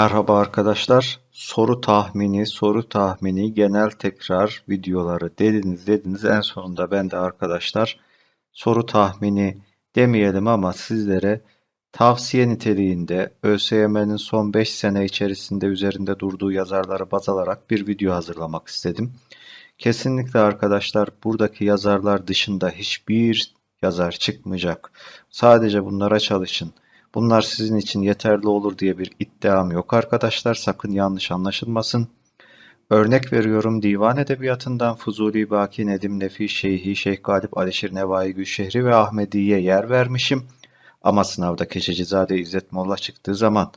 Merhaba arkadaşlar. Soru tahmini, soru tahmini, genel tekrar videoları dediniz dediniz. En sonunda ben de arkadaşlar soru tahmini demeyelim ama sizlere tavsiye niteliğinde ÖSYM'nin son 5 sene içerisinde üzerinde durduğu yazarları baz alarak bir video hazırlamak istedim. Kesinlikle arkadaşlar buradaki yazarlar dışında hiçbir yazar çıkmayacak. Sadece bunlara çalışın. Bunlar sizin için yeterli olur diye bir iddiam yok arkadaşlar. Sakın yanlış anlaşılmasın. Örnek veriyorum divan edebiyatından Fuzuli, Baki, Nedim, Nefi, Şeyhi, Şeyh Galip, Alişir, Nevai, Gülşehri ve Ahmediye yer vermişim. Ama sınavda Keçecizade İzzet Molla çıktığı zaman,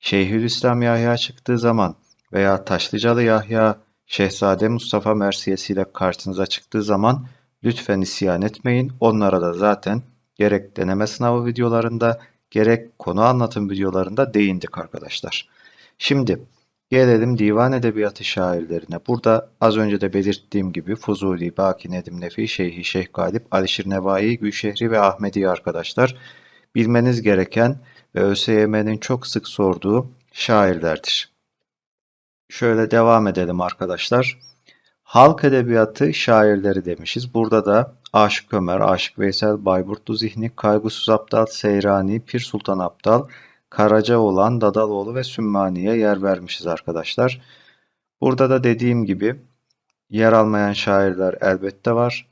Şeyhülislam Yahya çıktığı zaman veya Taşlıcalı Yahya, Şehzade Mustafa Mersiyesi ile karşınıza çıktığı zaman lütfen isyan etmeyin. Onlara da zaten gerek deneme sınavı videolarında gerek konu anlatım videolarında değindik arkadaşlar. Şimdi gelelim divan edebiyatı şairlerine. Burada az önce de belirttiğim gibi Fuzuli, Baki, Nedim Nefi, Şeyhi, Şeyh Galip, Alişir Nevai, Gülşehri ve Ahmedi arkadaşlar bilmeniz gereken ve ÖSYM'nin çok sık sorduğu şairlerdir. Şöyle devam edelim arkadaşlar. Halk edebiyatı şairleri demişiz. Burada da Aşık Ömer, Aşık Veysel, Bayburtlu Zihni, Kaygusuz Abdal, Seyrani, Pir Sultan Abdal, Karacaoğlan, Dadaloğlu ve Sümmani'ye yer vermişiz arkadaşlar. Burada da dediğim gibi yer almayan şairler elbette var.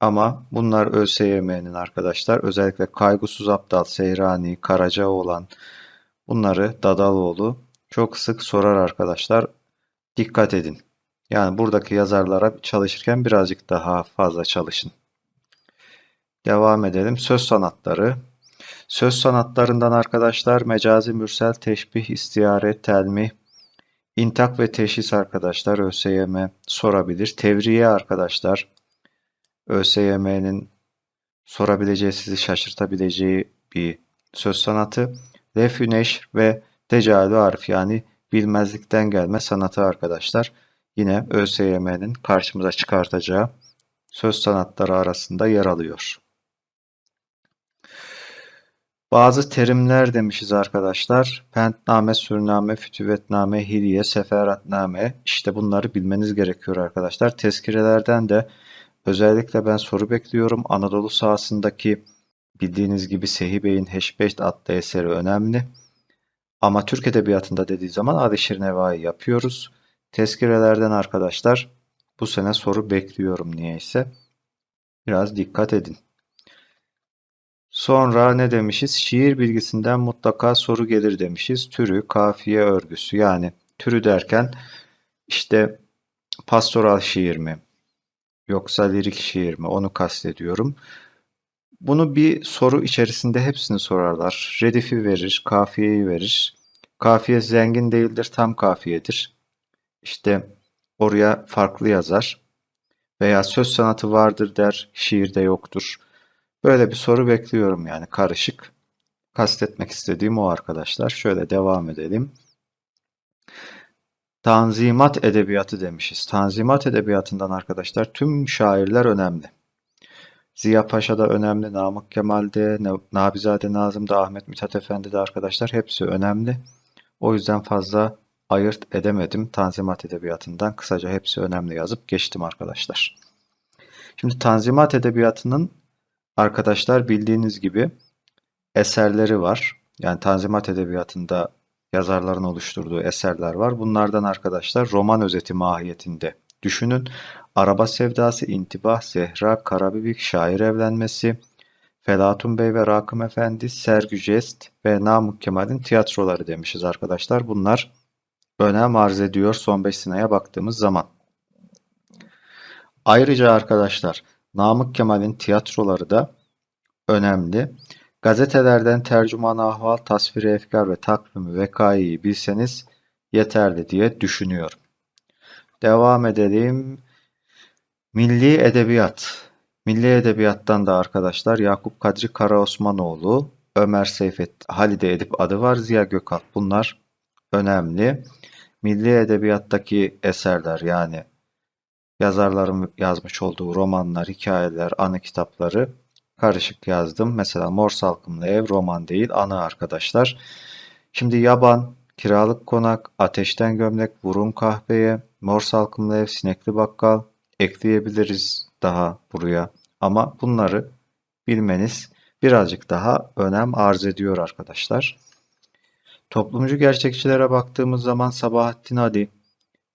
Ama bunlar ÖSYM'nin arkadaşlar özellikle Kaygusuz Abdal, Seyrani, Karacaoğlan bunları Dadaloğlu çok sık sorar arkadaşlar. Dikkat edin. Yani buradaki yazarlara çalışırken birazcık daha fazla çalışın. Devam edelim. Söz sanatları. Söz sanatlarından arkadaşlar mecazi mürsel, teşbih, istiyare, telmih, intak ve teşhis arkadaşlar ÖSYM sorabilir. Tevriye arkadaşlar ÖSYM'nin sorabileceği, sizi şaşırtabileceği bir söz sanatı. Lef neşr ve Decalü arif yani bilmezlikten gelme sanatı arkadaşlar. Yine ÖSYM'nin karşımıza çıkartacağı söz sanatları arasında yer alıyor. Bazı terimler demişiz arkadaşlar. Pentname, sürname, fütüvetname, hilye, seferatname. İşte bunları bilmeniz gerekiyor arkadaşlar. Tezkirelerden de özellikle ben soru bekliyorum. Anadolu sahasındaki bildiğiniz gibi Sehi Bey'in Heşbeşt adlı eseri önemli. Ama Türk Edebiyatı'nda dediği zaman Adişir Nevai yapıyoruz. Tezkirelerden arkadaşlar bu sene soru bekliyorum niyeyse. Biraz dikkat edin. Sonra ne demişiz? Şiir bilgisinden mutlaka soru gelir demişiz. Türü, kafiye örgüsü yani türü derken işte pastoral şiir mi? Yoksa lirik şiir mi? Onu kastediyorum. Bunu bir soru içerisinde hepsini sorarlar. Redifi verir, kafiyeyi verir. Kafiye zengin değildir, tam kafiyedir. İşte oraya farklı yazar. Veya söz sanatı vardır der, şiirde yoktur. Böyle bir soru bekliyorum yani karışık. Kastetmek istediğim o arkadaşlar. Şöyle devam edelim. Tanzimat edebiyatı demişiz. Tanzimat edebiyatından arkadaşlar tüm şairler önemli. Ziya Paşa da önemli, Namık Kemal'de, Nabizade Nazım'da, Ahmet Mithat Efendi de arkadaşlar hepsi önemli. O yüzden fazla ayırt edemedim. Tanzimat edebiyatından kısaca hepsi önemli yazıp geçtim arkadaşlar. Şimdi Tanzimat edebiyatının arkadaşlar bildiğiniz gibi eserleri var. Yani Tanzimat Edebiyatı'nda yazarların oluşturduğu eserler var. Bunlardan arkadaşlar roman özeti mahiyetinde düşünün. Araba Sevdası, İntibah, Zehra, Karabibik, Şair Evlenmesi, Felatun Bey ve Rakım Efendi, Sergü Jest ve Namık Kemal'in tiyatroları demişiz arkadaşlar. Bunlar önem arz ediyor son 5 seneye baktığımız zaman. Ayrıca arkadaşlar Namık Kemal'in tiyatroları da önemli. Gazetelerden tercüman ahval, tasviri efkar ve takvimi vekaiyi bilseniz yeterli diye düşünüyorum. Devam edelim. Milli Edebiyat. Milli Edebiyat'tan da arkadaşlar Yakup Kadri Karaosmanoğlu, Ömer Seyfet, Halide Edip adı var, Ziya Gökalp. Bunlar önemli. Milli Edebiyat'taki eserler yani yazarların yazmış olduğu romanlar, hikayeler, anı kitapları karışık yazdım. Mesela Mor Salkımlı Ev roman değil, anı arkadaşlar. Şimdi yaban kiralık konak, ateşten gömlek, vurun kahveye, mor salkımlı ev, sinekli bakkal ekleyebiliriz daha buraya. Ama bunları bilmeniz birazcık daha önem arz ediyor arkadaşlar. Toplumcu gerçekçilere baktığımız zaman Sabahattin Ali,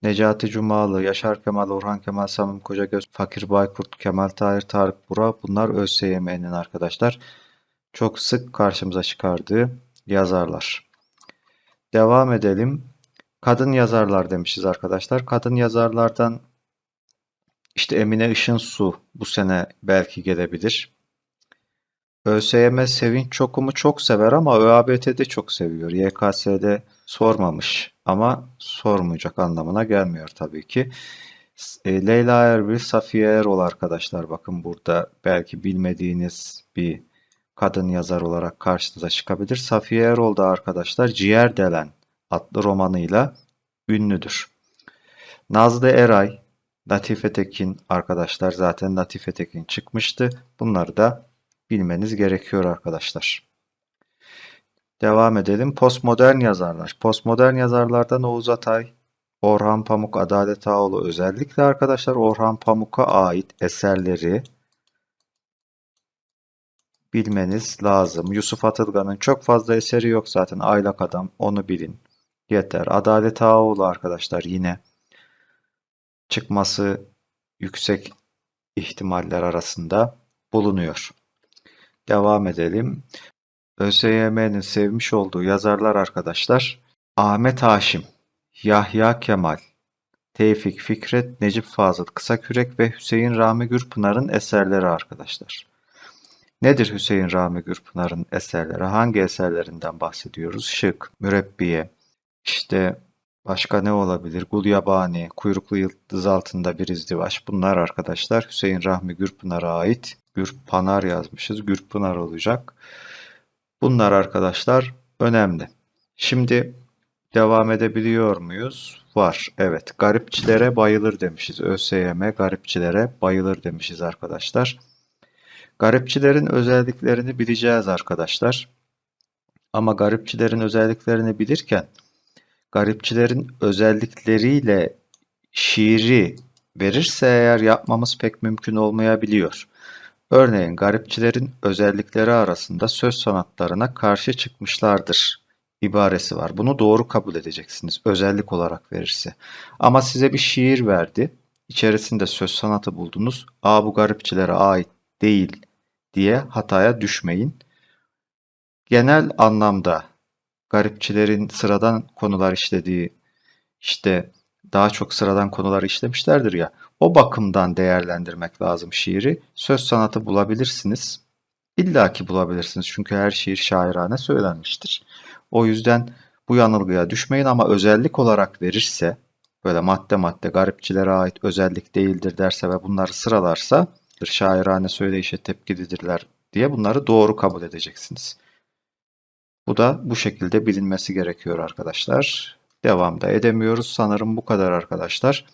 Necati Cumalı, Yaşar Kemal, Orhan Kemal, Samim Kocagöz, Fakir Baykurt, Kemal Tahir, Tarık Bura bunlar ÖSYM'nin arkadaşlar çok sık karşımıza çıkardığı yazarlar. Devam edelim. Kadın yazarlar demişiz arkadaşlar. Kadın yazarlardan işte Emine Işınsu bu sene belki gelebilir. ÖSYM Sevinç Çokum'u çok sever ama ÖABT'de çok seviyor. YKS'de sormamış ama sormayacak anlamına gelmiyor tabii ki. E, Leyla Erbil, Safiye Erol arkadaşlar bakın burada belki bilmediğiniz bir kadın yazar olarak karşınıza çıkabilir. Safiye Erol da arkadaşlar Ciğer Delen adlı romanıyla ünlüdür. Nazlı Eray, Latife Tekin arkadaşlar zaten Latife Tekin çıkmıştı. Bunları da bilmeniz gerekiyor arkadaşlar. Devam edelim. Postmodern yazarlar. Postmodern yazarlardan Oğuz Atay, Orhan Pamuk, Adalet Ağoğlu özellikle arkadaşlar Orhan Pamuk'a ait eserleri bilmeniz lazım. Yusuf Atılgan'ın çok fazla eseri yok zaten. Aylak Adam onu bilin. Yeter. Adalet Ağoğlu arkadaşlar yine çıkması yüksek ihtimaller arasında bulunuyor. Devam edelim. ÖSYM'nin sevmiş olduğu yazarlar arkadaşlar Ahmet Haşim, Yahya Kemal, Tevfik Fikret, Necip Fazıl Kısakürek ve Hüseyin Rami Gürpınar'ın eserleri arkadaşlar. Nedir Hüseyin Rami Gürpınar'ın eserleri? Hangi eserlerinden bahsediyoruz? Şık, Mürebbiye, işte başka ne olabilir? Gulyabani, Kuyruklu Yıldız Altında Bir İzdivaç. Bunlar arkadaşlar Hüseyin Rahmi Gürpınar'a ait. Gürpınar yazmışız. Gürpınar olacak. Bunlar arkadaşlar önemli. Şimdi devam edebiliyor muyuz? Var. Evet. Garipçilere bayılır demişiz. ÖSYM garipçilere bayılır demişiz arkadaşlar. Garipçilerin özelliklerini bileceğiz arkadaşlar. Ama garipçilerin özelliklerini bilirken garipçilerin özellikleriyle şiiri verirse eğer yapmamız pek mümkün olmayabiliyor. Örneğin garipçilerin özellikleri arasında söz sanatlarına karşı çıkmışlardır ibaresi var. Bunu doğru kabul edeceksiniz özellik olarak verirse. Ama size bir şiir verdi. İçerisinde söz sanatı buldunuz. Aa bu garipçilere ait değil diye hataya düşmeyin. Genel anlamda garipçilerin sıradan konular işlediği işte daha çok sıradan konular işlemişlerdir ya. O bakımdan değerlendirmek lazım şiiri. Söz sanatı bulabilirsiniz. İlla ki bulabilirsiniz çünkü her şiir şairane söylenmiştir. O yüzden bu yanılgıya düşmeyin ama özellik olarak verirse böyle madde madde garipçilere ait özellik değildir derse ve bunları sıralarsa şairane söyleyişe tepkilidirler diye bunları doğru kabul edeceksiniz. Bu da bu şekilde bilinmesi gerekiyor arkadaşlar. Devamda edemiyoruz. Sanırım bu kadar arkadaşlar.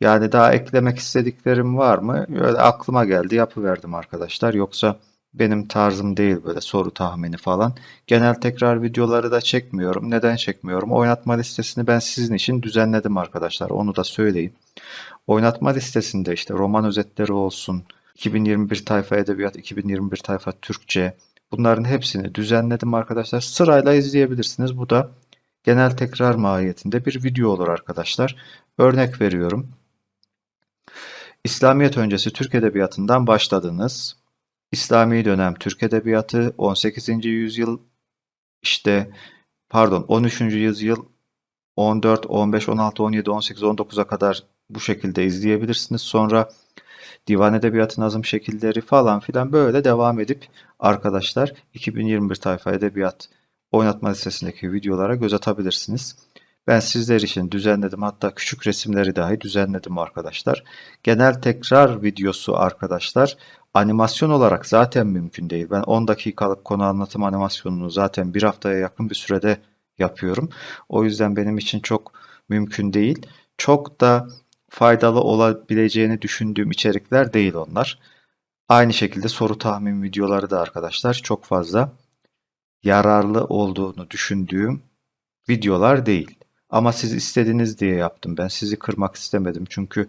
Yani daha eklemek istediklerim var mı? Öyle aklıma geldi yapıverdim arkadaşlar. Yoksa benim tarzım değil böyle soru tahmini falan. Genel tekrar videoları da çekmiyorum. Neden çekmiyorum? Oynatma listesini ben sizin için düzenledim arkadaşlar. Onu da söyleyeyim. Oynatma listesinde işte roman özetleri olsun, 2021 tayfa edebiyat, 2021 tayfa Türkçe. Bunların hepsini düzenledim arkadaşlar. Sırayla izleyebilirsiniz. Bu da genel tekrar mahiyetinde bir video olur arkadaşlar. Örnek veriyorum. İslamiyet öncesi Türk Edebiyatı'ndan başladınız. İslami dönem Türk Edebiyatı 18. yüzyıl işte pardon 13. yüzyıl 14, 15, 16, 17, 18, 19'a kadar bu şekilde izleyebilirsiniz. Sonra divan edebiyatı nazım şekilleri falan filan böyle devam edip arkadaşlar 2021 tayfa edebiyat oynatma listesindeki videolara göz atabilirsiniz. Ben sizler için düzenledim. Hatta küçük resimleri dahi düzenledim arkadaşlar. Genel tekrar videosu arkadaşlar animasyon olarak zaten mümkün değil. Ben 10 dakikalık konu anlatım animasyonunu zaten bir haftaya yakın bir sürede yapıyorum. O yüzden benim için çok mümkün değil. Çok da faydalı olabileceğini düşündüğüm içerikler değil onlar. Aynı şekilde soru tahmin videoları da arkadaşlar çok fazla yararlı olduğunu düşündüğüm videolar değil. Ama siz istediniz diye yaptım. Ben sizi kırmak istemedim. Çünkü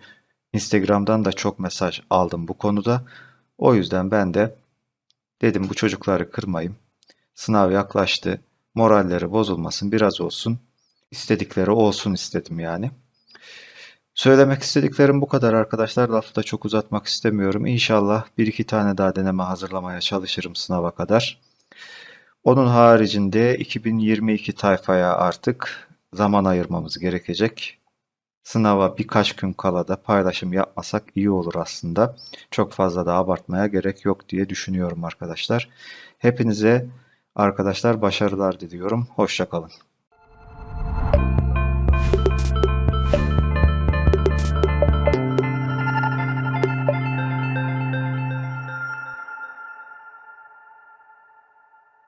Instagram'dan da çok mesaj aldım bu konuda. O yüzden ben de dedim bu çocukları kırmayayım. Sınav yaklaştı. Moralleri bozulmasın. Biraz olsun. istedikleri olsun istedim yani. Söylemek istediklerim bu kadar arkadaşlar. Lafı da çok uzatmak istemiyorum. İnşallah bir iki tane daha deneme hazırlamaya çalışırım sınava kadar. Onun haricinde 2022 tayfaya artık zaman ayırmamız gerekecek. Sınava birkaç gün kala da paylaşım yapmasak iyi olur aslında. Çok fazla da abartmaya gerek yok diye düşünüyorum arkadaşlar. Hepinize arkadaşlar başarılar diliyorum. Hoşça kalın.